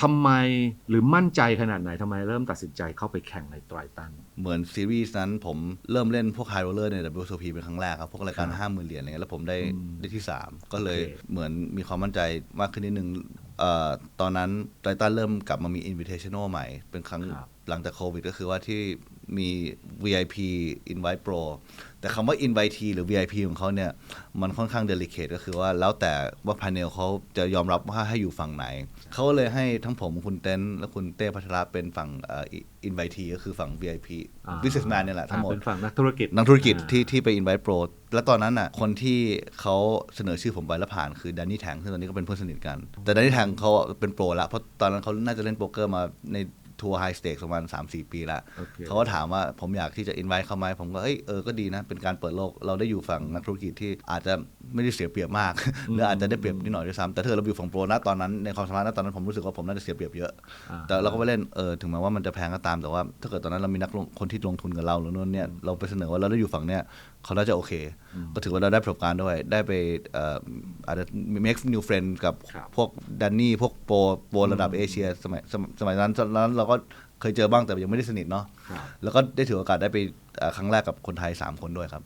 ทำไมหรือมั่นใจขนาดไหนทำไมเริ่มตัดสินใจเข้าไปแข่งในไตรตัน เหมือนซีรีส์นั้นผมเริ่มเล่นพวกไฮโรลเลอร์ใน WSOP เป็นครั้งแรกครับ พวกรายการครับห้าหมื่นเหรียญอะไรเงี้ยแล้วผมได้อืมได้ที่ 3 ก็เลยโอเคเหมือนมีความมั่นใจมากขึ้นนิดนึงเอ่อตอนนั้นไตรตันเริ่มกลับมามี Invitational ใหม่เป็นครั้งครับหลังจากโควิดก็คือว่าที่ มี VIP Invite Pro แต่คำว่า Invitee หรือ VIP ของเขาเนี่ย มันค่อนข้างเดลิเคทก็คือว่าแล้วแต่ว่าพาเนลเขาจะยอมรับว่าให้อยู่ฝั่งไหน เขาก็เลยให้ทั้งผมคุณเต้นและคุณเต้พัชระเป็นฝั่งเอ่อ Invitee ก็คือฝั่ง VIP อ่า Businessman เนี่ยแหละทั้งหมดอ่าเป็นฝั่งนักธุรกิจ นักธุรกิจอ่าที่ที่ไป Invite Pro แล้วตอนนั้นน่ะคนที่เขาเสนอชื่อผมไปแล้วผ่านคือแดนนี่แทงซึ่งตอนนี้ก็เป็นเพื่อนสนิทกัน แต่แดนนี่แทงเขาเป็นโปรแล้วเพราะตอนนั้นเขาน่าจะเล่นโป๊กเกอร์มาใน ทัวร์ไฮสเต็กประมาณ3-4ปีแล้วโอเคเขาก็ถามว่าผมอยากที่จะ invite เข้าไหมผมก็เอ้ยเออก็ดีนะ เป็นการเปิดโลกเราได้อยู่ฝั่งนักธุรกิจที่อาจจะ ไม่ได้เสียเปรียบมากหรืออาจจะได้เปรียบนิดหน่อยด้วยซ้ำแต่ถ้าเราอยู่ฝั่งโปรนะตอนนั้นในความสามารถณตอนนั้นผมรู้สึกว่าผมน่าจะเสียเปรียบเยอะอ่าแต่เราก็ไปเล่นเออถึงแม้ว่ามันจะแพงก็ตามแต่ว่า ถ้าเกิดตอนนั้นเรามีนักลงคนที่ลงทุนกับเราหรือนู่นเนี่ยเราไปเสนอว่าเราได้อยู่ฝั่งเนี้ยเขาน่าจะโอเค ก็ถือว่าเราได้ประสบการณ์ด้วย ได้ไปเอ่ออาจจะ make new friend กับครับพวกแดนนี่พวกโปรโปรระดับเอเชียสมัยสมัยสมัยนั้นตอนนั้นเราก็เคยเจอบ้างแต่ยังไม่ได้สนิทเนาะครับแล้วก็ได้ถือโอกาสได้ไปเอ่อครั้งแรกกับคนไทย 3 คนด้วยครับ